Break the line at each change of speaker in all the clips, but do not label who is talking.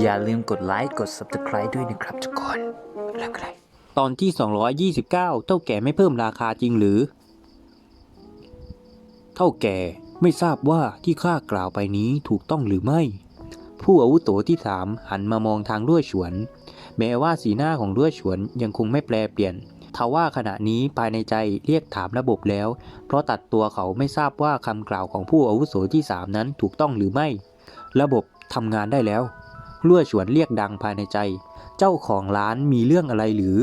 อย่าลืมกดไลค์กด Subscribe ด้วยนะครับทุกคนแล้วก็
ตอนที่ 229 เท่าแก่ไม่เพิ่มราคาจริงหรือ เท่าแก่ไม่ทราบว่าที่ข้ากล่าวไปนี้ถูกต้องหรือไม่ ผู้อาวุโสที่สามหันมามองทางด้วยฉวน แม้ว่าสีหน้าของด้วยฉวนยังคงไม่แปลเปลี่ยนทว่าขณะนี้ภายในใจเรียกถามระบบแล้ว เพราะตัดตัวเขาไม่ทราบว่าคำกล่าวของผู้อาวุโสที่สามนั้นถูกต้องหรือไม่ ระบบทำงานได้แล้ว ลั่วฉวนเรียกดังภายในใจ เจ้าของร้านมีเรื่องอะไรหรือ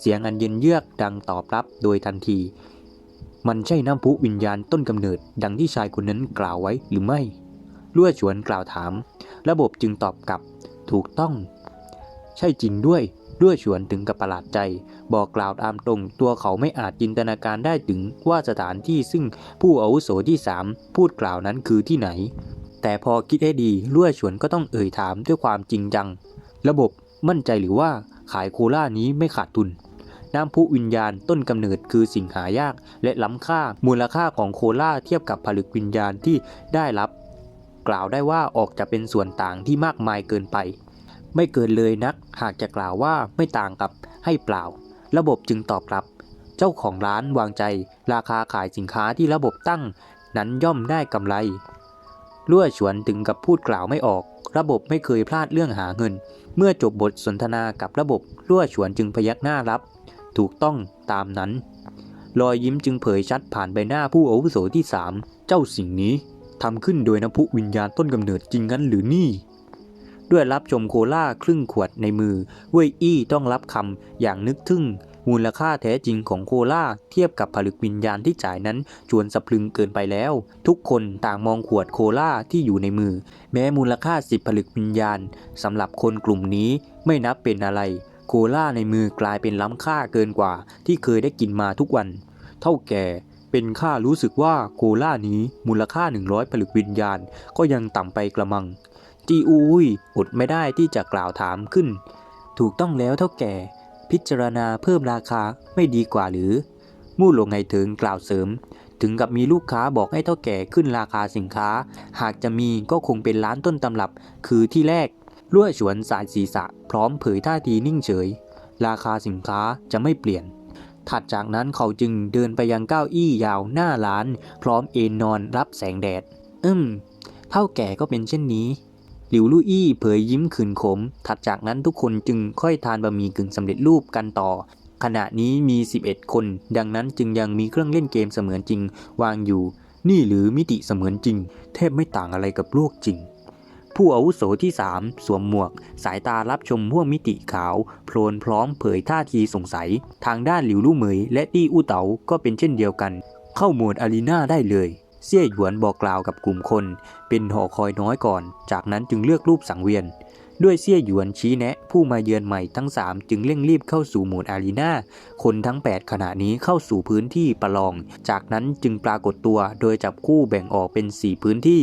เสียงอันเย็นเยือกดังตอบรับโดยทันที มันใช่น้ำพุวิญญาณต้นกำเนิด ดังที่ชายคนนั้นกล่าวไว้หรือไม่ลั่วฉวนกล่าวถาม ระบบจึงตอบกลับ ถูกต้อง ใช่จริงด้วยลั่วฉวนถึงกับประหลาดใจ บอกกล่าวตามตรงตัวเขาไม่อาจจินตนาการได้ถึงว่าสถานที่ซึ่งผู้อาวุโสที่สามพูดกล่าวนั้นคือที่ไหน แต่พอคิดให้ดีลั่วฉวนก็ต้องเอ่ยถามด้วยความจริงจัง ระบบมั่นใจหรือว่าขายโคล่านี้ไม่ขาดทุน น้ำพุวิญญาณต้นกำเนิดคือสิ่งหายากและล้ำค่ามูลค่าของโคล่าเทียบกับผลึกวิญญาณที่ได้รับ กล่าวได้ว่าออกจะเป็นส่วนต่างที่มากมายเกินไป ไม่เกินเลยนัก หากจะกล่าวว่าไม่ต่างกับให้เปล่า ระบบจึงตอบกลับ เจ้าของร้านวางใจ ราคาขายสินค้าที่ระบบตั้ง นั้นย่อมได้กำไร ลั่วฉวนถึงกับพูดกล่าวไม่ออก ระบบไม่เคยพลาดเรื่องหาเงิน เมื่อจบบทสนทนากับระบบลั่วฉวนจึงพยักหน้ารับ ถูกต้องตามนั้น รอยยิ้มจึงเผยชัดผ่านใบหน้าผู้อาวุโสที่สามเจ้าสิ่งนี้ทำขึ้นโดยน้ำพุวิญญาณต้นกำเนิดจริงงั้นหรือนี่ ด้วยรับชมโคล่าครึ่งขวดในมือ เว่ยอี้ต้องรับคำอย่างนึกทึ่ง มูลค่าแท้จริงของโคล่าเทียบกับผลึกวิญญาณที่จ่ายนั้นชวนสะพรึงเกินไปแล้ว ทุกคนต่างมองขวดโคล่าที่อยู่ในมือ แม้มูลค่าสิบผลึกวิญญาณสำหรับคนกลุ่มนี้ไม่นับเป็นอะไร โคล่าในมือกลายเป็นล้ำค่าเกินกว่าที่เคยได้กินมาทุกวัน เท่าแก่เป็นข้ารู้สึกว่าโคล่านี้มูลค่า 100 ผลึกวิญญาณก็ยังต่ำไปกระมัง จีอุยอดไม่ได้ที่จะกล่าวถามขึ้น ถูกต้องแล้วเท่าแก่ พิจารณาเพิ่มราคาไม่ดีกว่าหรือ มู่หลงไงถึงกล่าวเสริม ถึงกับมีลูกค้าบอกให้เท่าแก่ขึ้นราคาสินค้า หากจะมีก็คงเป็นร้านต้นตำรับ คือที่แรกลั่วฉวนสายศีรษะ พร้อมเผยท่าทีนิ่งเฉย ราคาสินค้าจะไม่เปลี่ยน ถัดจากนั้นเขาจึงเดินไปยังเก้าอี้ยาวหน้าร้าน พร้อมเอนนอนรับแสงแดด อืมเท่าแก่ก็เป็นเช่นนี้ หลิวลู่อี้เผยยิ้มขืนขม ถัดจากนั้นทุกคนจึงค่อยทานบะหมี่กึ่งสำเร็จรูปกันต่อ ขณะนี้มี 11 คน ดังนั้นจึงยังมีเครื่องเล่นเกมเสมือนจริง วางอยู่ นี่หรือมิติเสมือนจริง แทบไม่ต่างอะไรกับโลกจริงผู้อาวุโสที่ 3 สวมหมวก สายตารับชมพวกมิติขาว โพลนพร้อมเผยท่าทีสงสัย ทางด้านหลิวลู่เหมย และตี้อู้เต๋าก็เป็นเช่นเดียวกัน เข้าโหมดอารีนาได้เลย เสี่ยหยวนบอกกล่าวกับกลุ่มคน เป็นหอคอยน้อยก่อน จากนั้นจึงเลือกรูปสังเวียน ด้วยเสี่ยหยวนชี้แนะ ผู้มาเยือนใหม่ทั้ง 3 จึงเร่งรีบเข้าสู่หมดอารีนาคนทั้ง 8 ขณะนี้เข้าสู่พื้นที่ประลอง จากนั้นจึงปรากฏตัวโดยจับคู่แบ่งออกเป็น 4 พื้นที่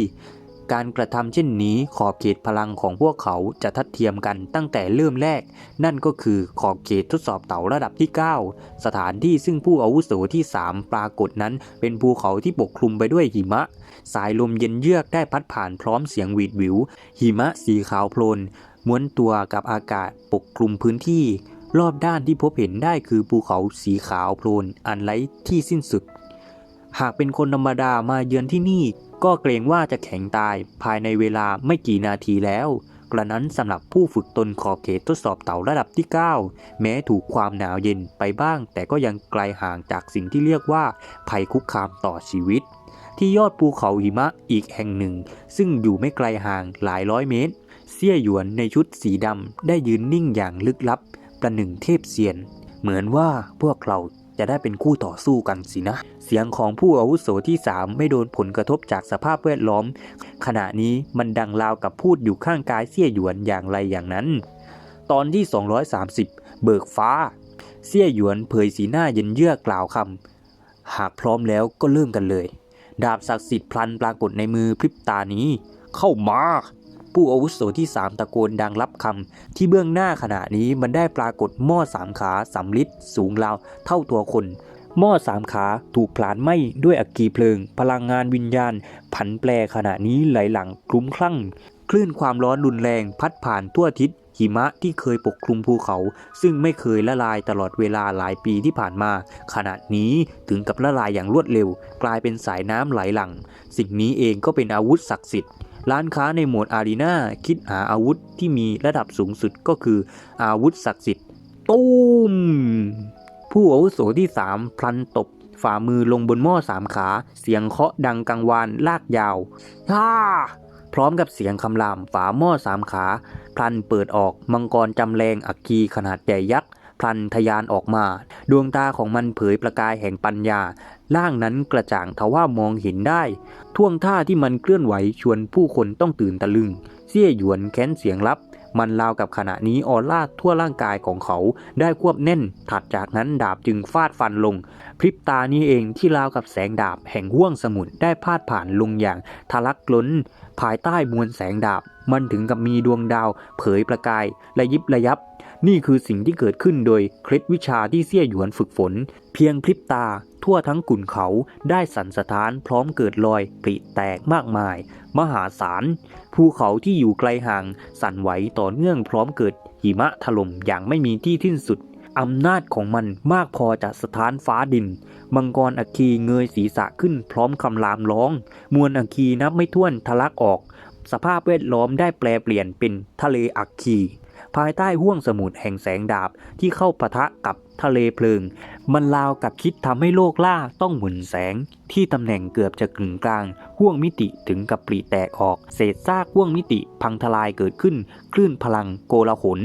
การกระทำเช่นนี้ขอบเขตพลังของพวกเขาจะทัดเทียมกันตั้งแต่เริ่มแรก นั่นก็คือขอบเขตทดสอบเต่าระดับที่ 9 สถานที่ซึ่งผู้อาวุโสที่ 3 ปรากฏนั้น เป็นภูเขาที่ปกคลุมไปด้วยหิมะ สายลมเย็นเยือกได้พัดผ่านพร้อมเสียงหวีดหวิว หิมะสีขาวโพลนม้วนตัวกับอากาศปกคลุมพื้นที่ รอบด้านที่พบเห็นได้คือภูเขาสีขาวโพลนอันไร้ที่สิ้นสุด หากเป็นคนธรรมดามาเยือนที่นี่ ก็เกรงว่าจะแข็งตายภายในเวลาไม่กี่นาทีแล้ว กระนั้นสำหรับผู้ฝึกตนขอบเขตทดสอบเต่าระดับที่ 9 แม้ถูกความหนาวเย็นไปบ้าง แต่ก็ยังไกลห่างจากสิ่งที่เรียกว่า ภัยคุกคามต่อชีวิต ที่ยอดภูเขาหิมะอีกแห่งหนึ่ง ซึ่งอยู่ไม่ไกลห่างหลายร้อยเมตร เสี่ยหยวนในชุดสีดำได้ยืนนิ่งอย่างลึกลับประหนึ่งเทพเซียน เหมือนว่าพวกเรา จะได้เป็นคู่ต่อสู้กันสินะ เสียงของผู้อาวุโสที่ 3 ไม่โดนผลกระทบจากสภาพแวดล้อม ขณะนี้มันดังราวกับพูดอยู่ข้างกายเสี่ยหยวนอย่างไรอย่างนั้น ตอนที่ 230 เบิกฟ้า เสี่ยหยวนเผยสีหน้าเย็นเยือกกล่าวคำหากพร้อมแล้วก็เริ่มกันเลย ดาบศักดิ์สิทธิ์พลันปรากฏในมือพริบตานี้ เข้ามา ผู้อาวุโสที่ 3 ตะโกนดังรับคำที่เบื้องหน้าขณะนี้มันได้ปรากฏหม้อสามขาสำลิดสูงราวเท่าตัวคน หม้อสามขาถูกผลาญไหม้ด้วยอักกีเพลิง พลังงานวิญญาณ ผันแปรขณะนี้ไหลหลังคลุ้มคลั่ง คลื่นความร้อนรุนแรงพัดผ่านทั่วทิศหิมะที่เคยปกคลุมภูเขา ซึ่งไม่เคยละลายตลอดเวลาหลายปีที่ผ่านมา ขณะนี้ถึงกับละลายอย่างรวดเร็ว กลายเป็นสายน้ำไหลหลั่ง สิ่งนี้เองก็เป็นอาวุธศักดิ์สิทธิ์ ร้านค้าในหมวดอารีนาคิดหาอาวุธที่มีระดับสูงสุดก็คืออาวุธศักดิ์สิทธิ์ตูมผู้อาวุโสที่สามพลันตบฝ่ามือลงบนหม้อสามขา เสียงเคาะดังกังวานลากยาวฮ่าพร้อมกับเสียงคำรามฝาหม้อสามขา พลันเปิดออกมังกรจำแรงอัคคีขนาดใหญ่ยักษ์ พลันทะยานออกมา ดวงตาของมันเผยประกายแห่งปัญญา ร่างนั้นกระจ่างทว่ามองเห็นได้ ท่วงท่าที่มันเคลื่อนไหวชวนผู้คนต้องตื่นตะลึง เสี่ยหยวนแค้นเสียงลับ มันราวกับขณะนี้ออร่าทั่วร่างกายของเขาได้ควบแน่น ถัดจากนั้นดาบจึงฟาดฟันลง พริบตานี้เองที่ราวกับแสงดาบแห่งห้วงสมุทรได้พาดผ่านลงอย่างทะลักล้น ภายใต้มวลแสงดาบ มันถึงกับมีดวงดาว เผยประกายระยิบระยับ นี่คือสิ่งที่เกิดขึ้นโดยเคล็ดวิชาที่เสี่ยหยวนฝึกฝน เพียงพริบตา ทั่วทั้งกุ่นเขาได้สั่นสะท้านพร้อมเกิดรอยปริแตกมากมาย มหาศาลภูเขาที่อยู่ไกลห่าง สั่นไหวต่อเนื่องพร้อมเกิดหิมะถล่มอย่างไม่มีที่สิ้นสุดอำนาจของมันมากพอจะสถานฟ้าดิน มังกรอัคีเงยศีรษะขึ้นพร้อมคำรามร้อง มวลอัคีนับไม่ถ้วนทะลักออก สภาพแวดล้อมได้แปลเปลี่ยนเป็นทะเลอัคี ภายใต้ห้วงสมุทรแห่งแสงดาบที่เข้าปะทะกับทะเลเพลิง มันราวกับคิดทำให้โลกล่าต้องหมุนแสง ที่ตำแหน่งเกือบจะกึ่งกลาง ห้วงมิติถึงกับปรีแตกออก เศษซากห้วงมิติพังทลายเกิดขึ้น คลื่นพลังโกลาหล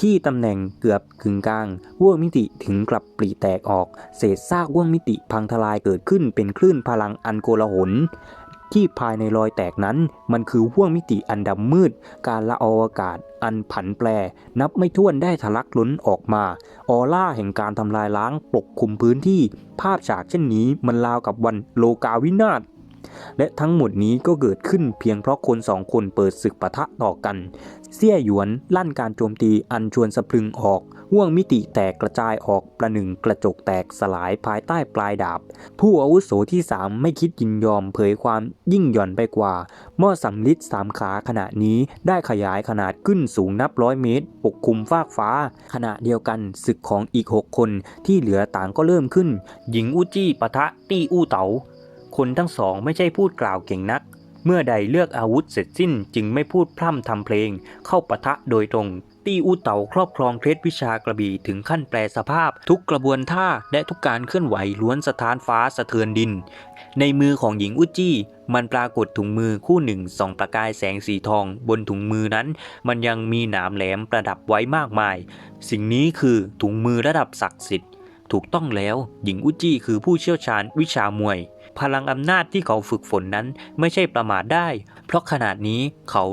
ที่ตำแหน่งเกือบกึ่งกลางห้วงมิติถึงกลับปรีแตกออก เศษซากห้วงมิติพังทลายเกิดขึ้นเป็นคลื่นพลังอันโกลาหล ที่ภายในรอยแตกนั้น มันคือห้วงมิติอันดำมืด การละอออากาศ อันผันแปร นับไม่ถ้วนได้ทะลักล้นออกมา ออร่าแห่งการทำลายล้างปกคลุมพื้นที่ ภาพฉากเช่นนี้มันราวกับวันโลกาวินาศและทั้งหมดนี้ก็เกิดขึ้นเพียงเพราะคนสองคนเปิดศึกปะทะต่อกัน เสี่ยหยวนลั่นการโจมตีอันชวนสะพรึงออก ห่วงมิติแตกกระจายออกประหนึ่งกระจกแตกสลายภายใต้ปลายดาบ ผู้อาวุโสที่สามไม่คิดยินยอมเผยความยิ่งหย่อนไปกว่า หม้อสำลิดสามขาขณะนี้ได้ขยายขนาดขึ้นสูงนับร้อยเมตร ปกคลุมฟากฟ้า ขณะเดียวกันศึกของอีกหกคนที่เหลือต่างก็เริ่มขึ้น หญิงอู้จี้ปะทะตี้อู้เต๋าคนทั้งสองไม่ใช่พูดกล่าวเก่งนัก เมื่อใดเลือกอาวุธเสร็จสิ้นจึงไม่พูดพร่ำทำเพลง เข้าปะทะโดยตรงตี้อูเต๋าครอบครองเคล็ดวิชากระบี่ถึงขั้นแปลสภาพ ทุกกระบวนท่าและทุกการเคลื่อนไหวล้วนสะท้านฟ้าสะเทือนดิน ในมือของหญิงอุจจี้ มันปรากฏถุงมือคู่หนึ่งส่องประกายแสงสีทอง บนถุงมือนั้น มันยังมีหนามแหลมประดับไว้มากมาย สิ่งนี้คือถุงมือระดับศักดิ์สิทธิ์ ถูกต้องแล้วหญิงอุจจี้คือผู้เชี่ยวชาญวิชามวย พลังอำนาจที่เขาฝึกฝนนั้นไม่ใช่ประมาทได้ เพราะขนาดนี้เขา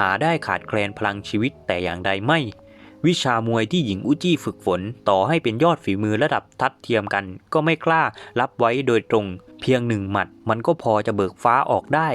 หาได้ขาดแคลนพลังชีวิตแต่อย่างใดไม่ วิชามวยที่หญิงอุจี้ฝึกฝน ต่อให้เป็นยอดฝีมือระดับทัดเทียมกัน ก็ไม่กล้ารับไว้โดยตรง เพียงหนึ่งหมัด มันก็พอจะเบิกฟ้าออกได้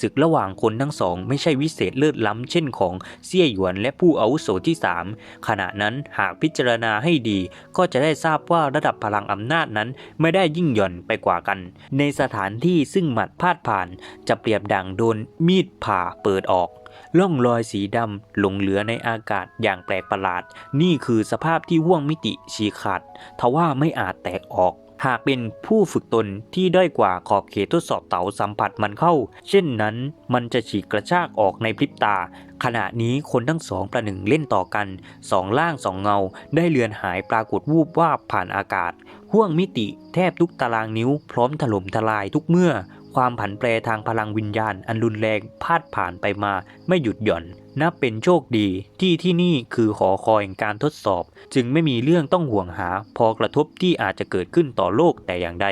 ศึกระหว่างคนทั้งสอง ไม่ใช่วิเศษเลิศล้ำเช่นของเซี่ยหยวนและผู้อาวุโสที่สามขณะนั้นหากพิจารณาให้ดี ก็จะได้ทราบว่าระดับพลังอำนาจนั้นไม่ได้ยิ่งหย่อนไปกว่ากัน ในสถานที่ซึ่งหมัดพาดผ่าน จะเปรียบดังโดนมีดผ่าเปิดออก ล่องรอยสีดำหลงเหลือในอากาศอย่างแปลกประหลาด นี่คือสภาพที่ห่วงมิติฉีกขาดทว่าไม่อาจแตกออกหากเป็นผู้ฝึกตนที่ด้อยกว่าขอบเขตทดสอบเต๋าสัมผัสมันเข้า เช่นนั้นมันจะฉีกกระชากออกในพริบตา ขณะนี้คนทั้งสองประหนึ่งเล่นต่อกันสองล่างสองเงา ได้เลือนหายปรากฏวูบวาบผ่านอากาศ ห่วงมิติแทบทุกตารางนิ้วพร้อมถล่มทลายทุกเมื่อ ความผันแปรทางพลังวิญญาณอันรุนแรงพาดผ่านไปมาไม่หยุดหย่อน นับเป็นโชคดีที่ที่นี่คือหอคอยแห่งการทดสอบ จึงไม่มีเรื่องต้องห่วงหา พอกระทบที่อาจจะเกิดขึ้นต่อโลกแต่อย่างใด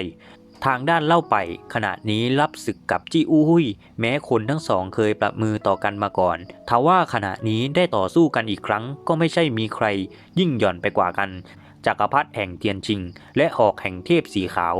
ทางด้านเล่าไป ขณะนี้รับศึกกับจี้อู้หุยแม้คนทั้งสองเคยประมือต่อกันมาก่อนทว่าขณะนี้ได้ต่อสู้กันอีกครั้ง ก็ไม่ใช่มีใครยิ่งหย่อนไปกว่ากันจักรพรรดิแห่งเทียนชิง และหอกแห่งเทพสีขาว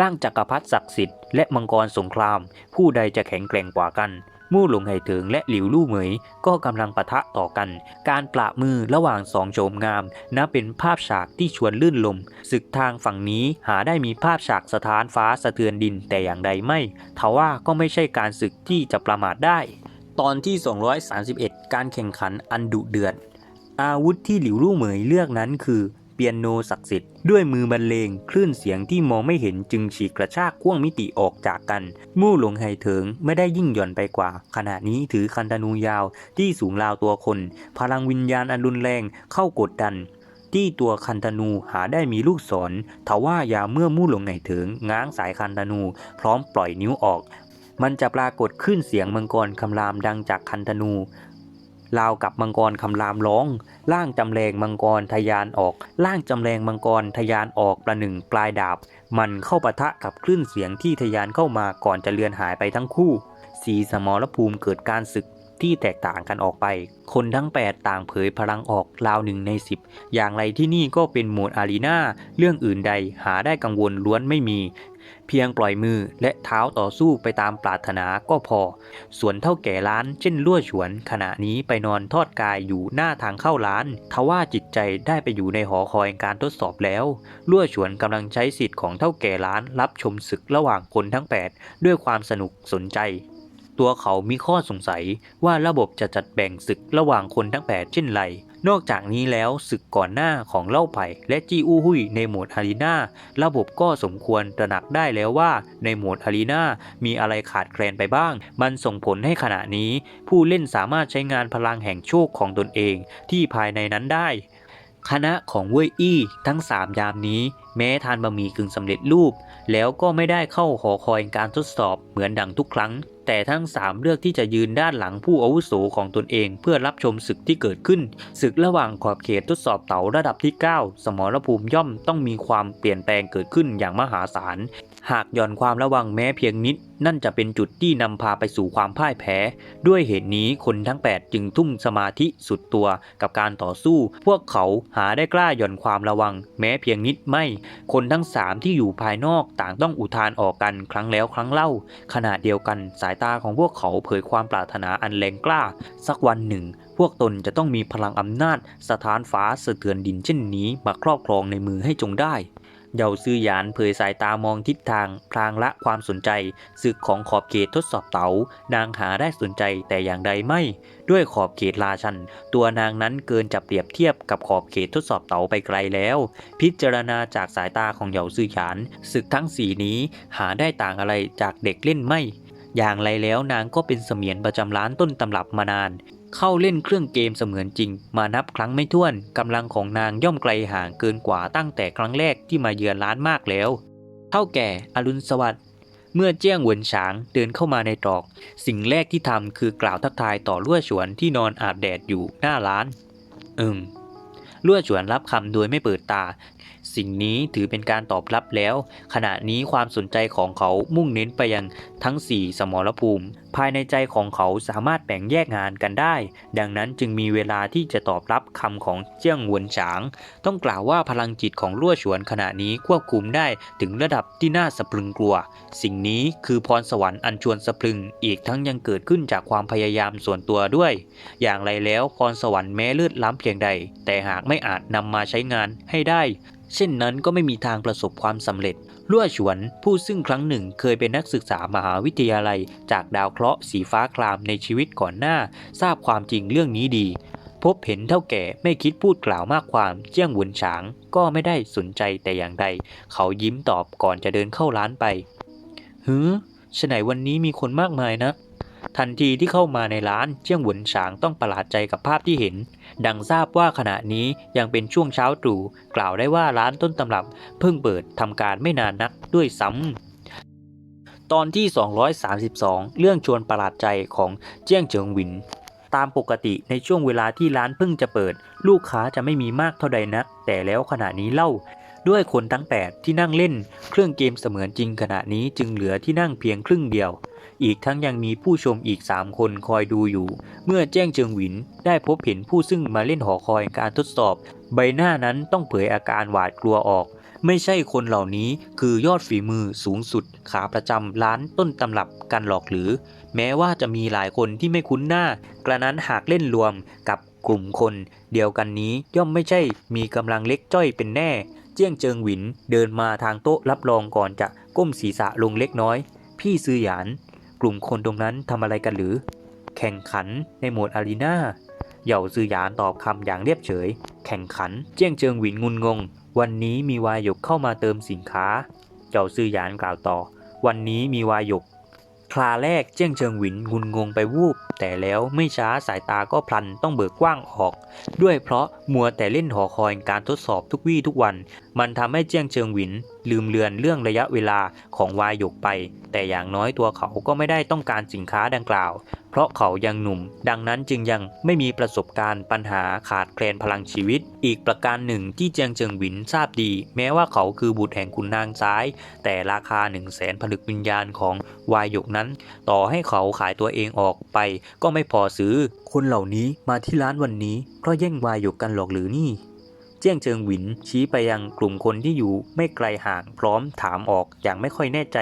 ร่างจักรพรรดิศักดิ์สิทธิ์และมังกรสงคราม ผู้ใดจะแข็งแกร่งกว่ากัน มู่หลงไหเถิงและหลิวลู่เหมย ก็กำลังปะทะต่อกัน การปรามือระหว่างสองโฉมงามนับเป็นภาพฉากที่ชวนลื่นลมศึกทางฝั่งนี้หาได้มีภาพฉากสถานฟ้าสะเทือนดินแต่อย่างใดไม่ทว่าก็ไม่ใช่การศึกที่จะประมาทได้ ตอนที่ 231 การแข่งขันอันดุเดือดอาวุธที่หลิวลู่เหมยเลือกนั้นคือ เปียโนศักดิ์สิทธิ์ด้วยมือบรรเลงคลื่นเสียงที่มองไม่เห็นจึงฉีกกระชากข่วงมิติออกจากกัน มู่หลงไห่เถิงไม่ได้ยิ่งหย่อนไปกว่า ขณะนี้ถือคันธนูยาวที่สูงราวตัวคน พลังวิญญาณอันรุนแรงเข้ากดดันที่ตัวคันธนูหาได้มีลูกศรทว่ายาเมื่อมู่หลงไห่เถิงง้างสายคันธนู พร้อมปล่อยนิ้วออก มันจะปรากฏขึ้นเสียงมังกรคำรามดังจากคันธนู ราวกับมังกรคำรามร้อง ล่างจำแรงมังกรทะยานออก ล่างจำแรงมังกรทะยานออกประหนึ่งปลายดาบ มันเข้าปะทะกับคลื่นเสียงที่ทะยานเข้ามาก่อนจะเลือนหายไปทั้งคู่สีสมรภูมิเกิดการศึก ที่แตกต่างกันออกไป คนทั้ง 8 ต่างเผยพลังออกราวหนึ่งใน 10 อย่างไรที่นี่ก็เป็นโหมดอารีนาเรื่องอื่นใดหาได้กังวลล้วนไม่มี เพียงปล่อยมือและเท้าต่อสู้ไปตามปรารถนาก็พอ ส่วนเท่าแก่ร้านเช่นลั่วฉวน ขณะนี้ไปนอนทอดกายอยู่หน้าทางเข้าร้าน ทว่าจิตใจได้ไปอยู่ในหอคอยการทดสอบแล้วลั่วฉวนกำลังใช้สิทธิ์ของเท่าแก่ร้านรับชมศึกระหว่างคนทั้ง 8 ด้วยความสนุกสนใจ ตัวเขามีข้อสงสัยว่าระบบจะจัดแบ่งศึกระหว่างคนทั้ง8เช่นไร นอกจากนี้แล้วศึกก่อนหน้าของเล่าไผ่และจีอู้หุยในโหมดอารีนาระบบก็สมควรตระหนักได้แล้วว่าในโหมดอารีนามีอะไรขาดแคลนไปบ้าง มันส่งผลให้ขณะนี้ ผู้เล่นสามารถใช้งานพลังแห่งโชคของตนเองที่ภายในนั้นได้ คณะของเว่ยอี้ทั้ง3ยามนี้ แม้ทานบะหมี่กึ่งสำเร็จรูป แล้วก็ไม่ได้เข้าหอคอยการทดสอบเหมือนดังทุกครั้ง แต่ทั้ง 3 เลือกที่จะยืนด้านหลังผู้อาวุโสของตนเอง เพื่อรับชมศึกที่เกิดขึ้น ศึกระหว่างขอบเขตทดสอบเต๋าระดับที่ 9 สมรภูมิย่อมต้องมีความเปลี่ยนแปลงเกิดขึ้นอย่างมหาศาลหากหย่อนความระวังแม้เพียงนิด นั่นจะเป็นจุดที่นำพาไปสู่ความพ่ายแพ้ ด้วยเหตุนี้คนทั้ง 8 จึงทุ่มสมาธิสุดตัวกับการต่อสู้ พวกเขาหาได้กล้าหย่อนความระวัง แม้เพียงนิดไม่คนทั้งสามที่อยู่ภายนอกต่างต้องอุทานออกกันครั้งแล้วครั้งเล่า ขณะเดียวกันสายตาของพวกเขาเผยความปรารถนาอันแรงกล้า สักวันหนึ่ง พวกตนจะต้องมีพลังอำนาจ สถานฟ้าสะเทือนดินเช่นนี้มาครอบครองในมือให้จงได้ เยาซือหยานเผยสายตามองทิศทาง พลางละความสนใจศึกของขอบเขตทดสอบเต๋านางหาได้สนใจแต่อย่างใดไม่ ด้วยขอบเขตราชัน ตัวนางนั้นเกินจะเปรียบเทียบกับขอบเขตทดสอบเต๋าไปไกลแล้ว พิจารณาจากสายตาของเหยาซือหยานศึกทั้งสีนี้หาได้ต่างอะไรจากเด็กเล่นไม่ อย่างไรแล้วนางก็เป็นเสมียนประจำร้านต้นตำรับมานาน เข้าเล่นเครื่องเกมเสมือนจริง มานับครั้งไม่ถ้วนกำลังของนางย่อมไกลห่างเกินกว่าตั้งแต่ครั้งแรกที่มาเยือนร้านมากแล้ว เท่าแก่อรุณสวัสดิ์เมื่อเจี้ยงเหวินฉางเดินเข้ามาในตรอก สิ่งแรกที่ทำคือกล่าวทักทายต่อลั่วฉวนที่นอนอาบแดดอยู่หน้าร้าน อืมลั่วฉวนรับคำโดยไม่เปิดตา สิ่งนี้ถือเป็นการตอบรับแล้ว ขณะนี้ความสนใจของเขามุ่งเน้นไปยังทั้ง 4 สมรภูมิ ภายในใจของเขาสามารถแบ่งแยกงานกันได้ ดังนั้นจึงมีเวลาที่จะตอบรับคำของเจี้ยงหวนฉาง ต้องกล่าวว่าพลังจิตของลั่วฉวนขณะนี้ควบคุมได้ถึงระดับที่น่าสะพรึงกลัว สิ่งนี้คือพรสวรรค์อันชวนสะพรึง อีกทั้งยังเกิดขึ้นจากความพยายามส่วนตัวด้วย อย่างไรแล้วพรสวรรค์แม้เลือดล้ำเพียงใด แต่หากไม่อาจนำมาใช้งานให้ได้ เช่นนั้นก็ไม่มีทางประสบความสำเร็จลั่วฉวนผู้ซึ่งครั้งหนึ่งเคยเป็นนักศึกษามหาวิทยาลัย จากดาวเคราะห์สีฟ้าครามในชีวิตก่อนหน้า ทราบความจริงเรื่องนี้ดี พบเห็นเท่าแก่ไม่คิดพูดกล่าวมากความเจี้ยงหวนฉาง ก็ไม่ได้สนใจแต่อย่างใด เขายิ้มตอบก่อนจะเดินเข้าร้านไปหือฉไหนวันนี้มีคนมากมายนะ ทันทีที่เข้ามาในร้านเจี้ยงหวนฉางต้องประหลาดใจกับภาพที่เห็น ดังทราบว่าขณะนี้ยังเป็นช่วงเช้าตรู่กล่าวได้ว่าร้านต้นตำรับเพิ่งเปิดทำการไม่นานนักด้วยซ้ำตอนที่ 232 เรื่องชวนประหลาดใจของเจี้ยงเจิงหวิน ตามปกติในช่วงเวลาที่ร้านเพิ่งจะเปิด ลูกค้าจะไม่มีมากเท่าใดนัก แต่แล้วขณะนี้เล่าด้วยคนทั้ง 8 ที่นั่งเล่น เครื่องเกมเสมือนจริงขณะนี้จึงเหลือที่นั่งเพียงครึ่งเดียว อีกทั้งยังมีผู้ชมอีก 3 คนคอยดูอยู่ เมื่อแจ้งเจิงหวินได้พบเห็นผู้ซึ่งมาเล่นหอคอยการทดสอบ ใบหน้านั้นต้องเผยอาการหวาดกลัวออก ไม่ใช่คนเหล่านี้คือยอดฝีมือสูงสุด ขาประจำร้านต้นตำรับกันหรอกหรือ แม้ว่าจะมีหลายคนที่ไม่คุ้นหน้า กระนั้นหากเล่นรวมกับกลุ่มคนเดียวกันนี้ย่อมไม่ใช่มีกำลังเล็กจ้อยเป็นแน่ เจี้ยงเจิงหวินเดินมาทางโต๊ะรับรองก่อนจะก้มศีรษะลงเล็กน้อย พี่ซือหยาน กลุ่มคนตรงนั้นทำอะไรกันหรือ แข่งขันในหมดอารีนาเหย่าซือหยานตอบคำอย่างเรียบเฉย แข่งขัน เจี้ยงเจิงหวินงุนงง วันนี้มีวายหยกเข้ามาเติมสินค้า เหย่าซือหยานกล่าวต่อ วันนี้มีวายหยกคลาแรกเจี้ยงเจิงหวินงุนงงไปวูบแต่แล้วไม่ช้าสายตาก็พลันต้องเบิกกว้างออก ด้วยเพราะมัวแต่เล่นหอคอยการทดสอบทุกวี่ทุกวัน มันทำให้เจียงเจิงหวิน ลืมเลือนเรื่องระยะเวลาของวายหยกไป แต่อย่างน้อยตัวเขาก็ไม่ได้ต้องการสินค้าดังกล่าว เพราะเขายังหนุ่ม ดังนั้นจึงยังไม่มีประสบการณ์ปัญหาขาดแคลนพลังชีวิต อีกประการหนึ่งที่เจียงเจิงหวินทราบดี แม้ว่าเขาคือบุตรแห่งขุนนางซ้าย แต่ราคา1นึ่งแสนผลึกวิญญาณของวายหยกนั้น ต่อให้เขาขายตัวเองออกไปก็ไม่พอซื้อ คนเหล่านี้มาที่ร้านวันนี้ เพราะแย่งวายหยกกันหรอกหรือนี่ เจี้ยงเจิงหวินชี้ไปยังกลุ่มคนที่อยู่ไม่ไกลห่างพร้อมถามออกอย่างไม่ค่อยแน่ใจ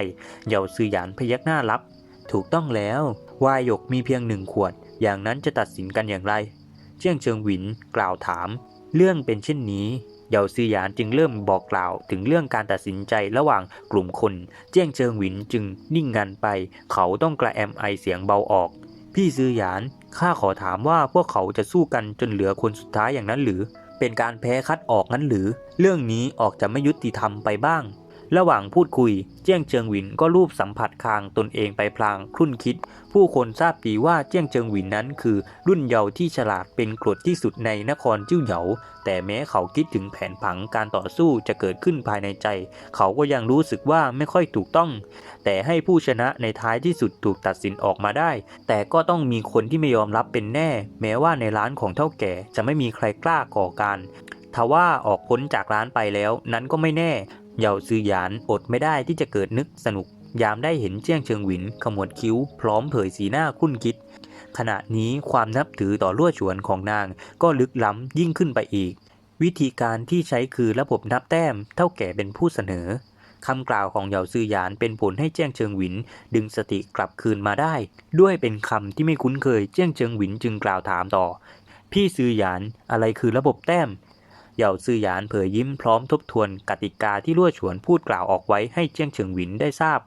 เหย่าซือหยานพยักหน้ารับ ถูกต้องแล้ววายหยกมีเพียงหนึ่งขวด อย่างนั้นจะตัดสินกันอย่างไร เจี้ยงเจิงหวินกล่าวถาม เรื่องเป็นเช่นนี้เหย่าซือหยานจึงเริ่มบอกกล่าวถึงเรื่องการตัดสินใจระหว่างกลุ่มคน เจี้ยงเจิงหวินจึงนิ่งงันไป เขาต้องกระแอมไอเสียงเบาออก พี่ซือหยาน ข้าขอถามว่าพวกเขาจะสู้กันจนเหลือคนสุดท้ายอย่างนั้นหรือ เป็นการแพ้คัดออกนั้นหรือ เรื่องนี้ออกจะไม่ยุติธรรมไปบ้าง ระหว่างพูดคุย เจี้ยงเจิงหวินก็รูปสัมผัสคางตนเองไปพลางครุ่นคิด ผู้คนทราบดีว่าเจี้ยงเจิงหวินนั้นคือ รุ่นเยาว์ที่ฉลาดเป็นกรดที่สุดในนครจิ้วเหยาแต่แม้เขาคิดถึงแผนผังการต่อสู้จะเกิดขึ้นภายในใจ เขาก็ยังรู้สึกว่าไม่ค่อยถูกต้อง แต่ให้ผู้ชนะในท้ายที่สุดถูกตัดสินออกมาได้ แต่ก็ต้องมีคนที่ไม่ยอมรับเป็นแน่ แม้ว่าในร้านของเท่าแก่จะไม่มีใครกล้าก่อการทว่าออกพ้นจากร้านไปแล้วนั้นก็ไม่แน่ เหย่าซือหยานอดไม่ได้ที่จะเกิดนึกสนุก ยามได้เห็นเจี้ยงเชิงหวินขมวดคิ้ว พร้อมเผยสีหน้าคุ้นคิด ขณะนี้ความนับถือต่อลั่วฉวนของนางก็ลึกล้ำยิ่งขึ้นไปอีก วิธีการที่ใช้คือระบบนับแต้มเท่าแก่เป็นผู้เสนอคำกล่าวของเหย่าซือหยานเป็นผลให้เจี้ยงเชิงหวิน ดึงสติกลับคืนมาได้ ด้วยเป็นคำที่ไม่คุ้นเคยเจี้ยงเชิงหวินจึงกล่าวถามต่อ พี่ซือหยานอะไรคือระบบแต้ม เหย่าซื่อหยานเผยยิ้มพร้อมทบทวนกติกาที่ลั่วฉวนพูดกล่าวออกไว้ให้เจียงเฉิงหวินได้ทราบ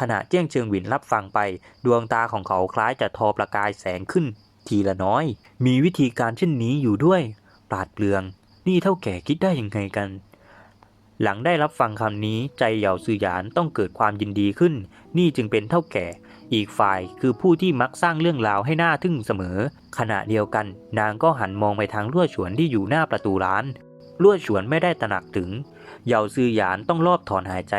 ขณะเจียงเฉิงหวินรับฟังไป ดวงตาของเขาคล้ายจะทอประกายแสงขึ้น ทีละน้อย มีวิธีการเช่นนี้อยู่ด้วยปราดเปลือง นี่เท่าแก่คิดได้ยังไงกัน หลังได้รับฟังคำนี้ใจเหย่าซื่อหยานต้องเกิดความยินดีขึ้น นี่จึงเป็นเท่าแก่ อีกฝ่ายคือผู้ที่มักสร้างเรื่องราวให้หน่าทึ่งเสมอ ขณะเดียวกัน นางก็หันมองไปทางลั่วฉวนที่อยู่หน้าประตูร้านลั่วฉวนไม่ได้ตระหนักถึง เหยาซือหยานต้องรอบถอนหายใจ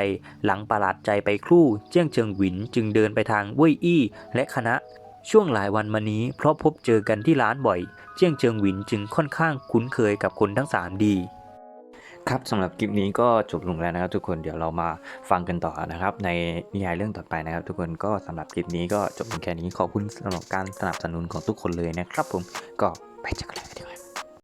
หลังประหลาดใจไปครู่ เจียงเชิงหวินจึงเดินไปทางเว่ยอี้ และคณะ ช่วงหลายวันมานี้เพราะพบเจอกันที่ร้านบ่อย เจียงเชิงหวินจึงค่อนข้างคุ้นเคยกับคนทั้งสามดี
ครับสำหรับคลิปนี้ก็จบลงแล้วนะครับ ทุกคนเดี๋ยวเรามาฟังกันต่อนะครับ ในนิยายเรื่องต่อไปนะครับ ทุกคนก็สำหรับคลิปนี้ก็จบลงแค่นี้ขอบคุณสำหรับการสนับสนุนของทุกคนเลยนะครับ ผมก็ไปเจอกันเลยดีกว่า